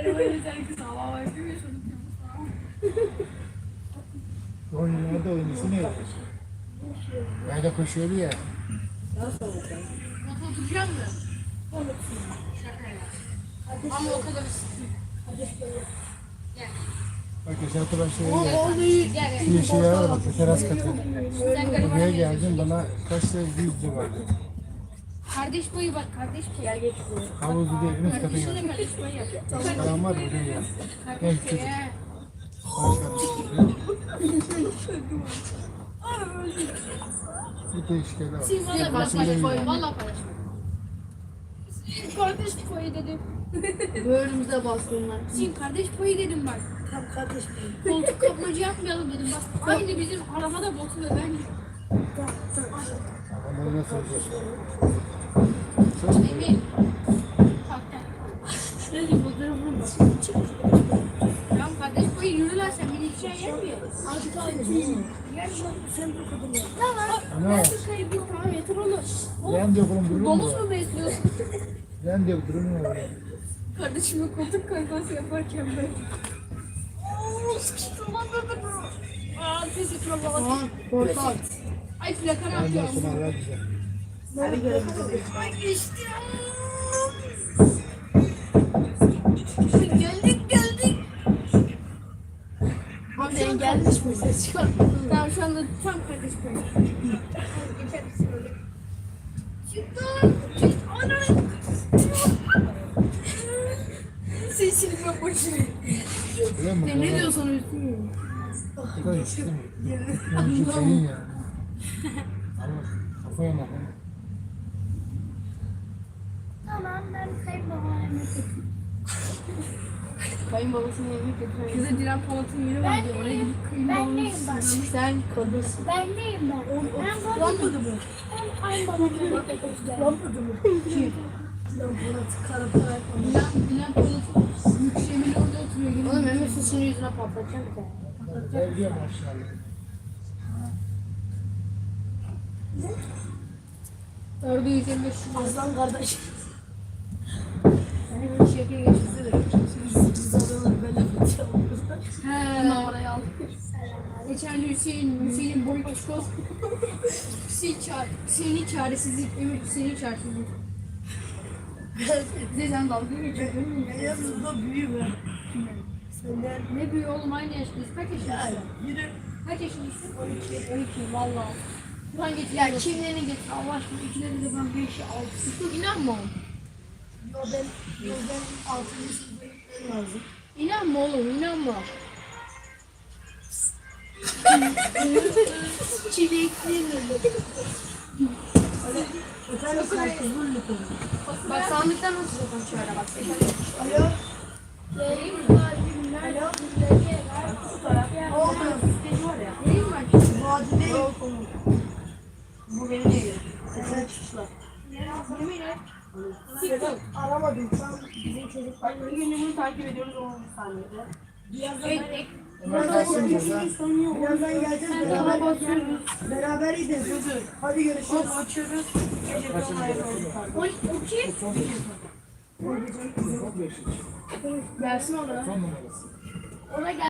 Arabayla sanki sabah var gibi yaşadık ya. Oyunlarda oyuncusu ne? Yayda koşuyordu ya. Motor oturacak mı? Ya. Ama o kadar. Bak oluyor. Gel Bir gel. yeşil yere bak teras katı. Buraya gel. geldim bana kaç lira 100 lira verdi. Kardeş boyu bak kardeş boyu. Gel geç buraya. Havuzlu diye en üst Kardeşine geldim. kardeş boyu yap. Kalan var ya oraya geldim. Kardeş boyu. Bir değişik evler var. Valla ben Basın kardeş boyu. değil. Valla kardeş boyu. Kardeş boyu dedim. Böğrümüze bastınlar. Sim kardeş boyu dedim bak. Tam kardeş benim. Koltuk kapmacı yapmayalım dedim. Bak aynı bizim arabada botu ve ben. Adamları nasıl gel. Şöyle fotoğrafını bak. Tamam kardeş boyu yürü lan sen beni hiç şey yapmıyor. Artık aynı. Şu sen de kadın ya. Var? Ana. Kayıp bir tamam yeter oğlum. Ren diyor oğlum durur mu? Domuz mu besliyorsun? Ren diyor durur mu? Kardeşime koltuk kayması yaparken ben. Ooo sıkıştım lan dur dur dur. Aa et valla. Aha portal. Ay plakana atıyorum. Bize. Hadi. Geldik geldik. Abi engellemiş mi? Ses çıkar. Tamam şu anda tam kardeş koyuyor. Geçer misin öyle? Çıktı. Çıktı. Ana. Sesini çok boşuna. Mi? Ne diyorsan üstüne. Bu kadar içti mi? Mümkün senin ya. Allah kafaya bak. Ben kayınbabama yemek. Bize Dilan Polat'ın yeri vardı. Oraya gidip Ben ben? Sen kadınsın. Ben neyim ben? Ben Lampada mı? Ben kayınbabama götüreceğim. Lampada mı? Kim? Lampada kara para. Dilan, Dilan Polat'ın mükşemili orada oturuyor. Yemin Oğlum. Mehmet sesini yüzüne patlatacağım bir tane. Diyor maşallah. Orada 125 şu an. Aslan kardeş. Şeker geçti de. Biz alıyorlar böyle fıçalım. He. Numarayı aldık. Geçen Hüseyin, Hüseyin boy koşkoz. Hüseyin çağır, Hüseyin'in çaresizlik, Emir Hüseyin'in çaresizlik. Zezen dalga geçiyor. Yalnız da büyüme. Senden Ne büyüğü oğlum aynı yaştayız. Kaç yaşındasın? yürü. Kaç yaşındasın? 12. 12 valla. Lan getir. Ya kimlerini getir Allah aşkına. İkileri de ben 5'i 6'sı. İnanma oğlum. Ben, ben altıncı sınıfa gitmem lazım. İnanma oğlum inanma. Çilekli mi? Efendim sen kızıl lütfen. Bak sandıktan nasıl zaten şöyle bak. Alo. Vereyim mi? Alo. Ne oldu? Siteci var ya. Vereyim mi? Bu adı ne? Bu benim evim. Sesler çıkışlar. Yemin et. Sedat aramadım. An bizim çocuklar Bir gün bunu takip ediyoruz 10 saniyede. birazdan burada. birazdan geleceğiz. Beraber bakıyoruz. Beraber gideceğiz. Hadi görüşürüz. Açıyoruz. O, o kim? Gelsin ona. Ona gel.